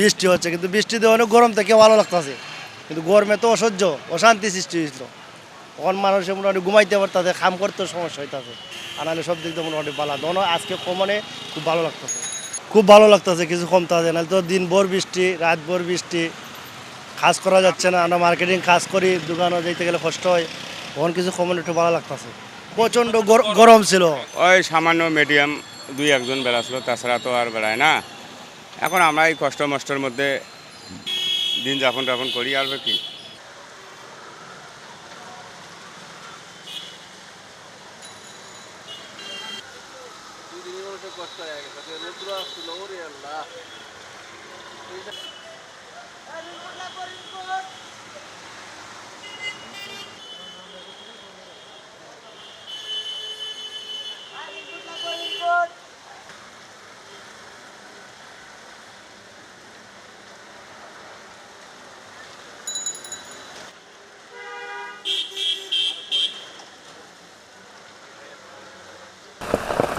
বৃষ্টি হচ্ছে, কিন্তু বৃষ্টিতে অনেক গরম থেকে, ভালো লাগতেছে। কিন্তু গরমে তো অসহ্য, অশান্তি সৃষ্টি হয়েছিল তখন মানুষের মোটামুটি ঘুমাইতে পারতেছে, খাম করতেও সমস্যা হইতেছে। আর নাহলে সব দিক দিয়ে মোটামুটি ভালো দোনো আজকে কমনে খুব ভালো লাগতেছে। খুব ভালো লাগতেছে, কিছু কমতে আছে নাহলে তো দিন ভোর বৃষ্টি রাত ভোর বৃষ্টি, কাজ করা যাচ্ছে না। আমরা মার্কেটিং কাজ করি দোকানে যেতে গেলে কষ্ট হয়। তখন কিছু কমন একটু ভালো লাগতেছে। প্রচণ্ড গর- গরম ছিল। ওই সামান্য মিডিয়াম দুই একজন বেড়াছিল তাছাড়া তো আর বেড়ায় না। এখন আমরা এই কষ্ট মষ্টর মধ্যে দিন যাপন টাপন করি আর কি?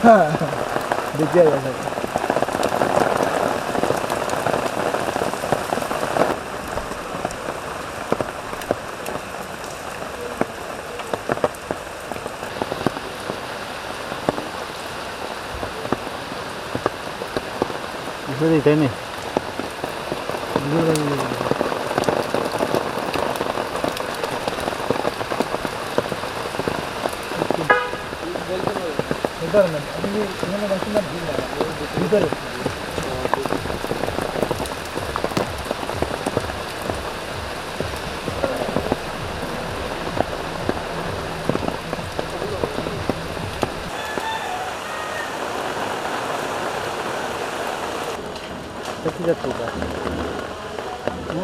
出来上がりそれでいね。உதாரணம் அஞ்சு மூணு வருஷம் தான் முதல் Какие-то туда. Ну,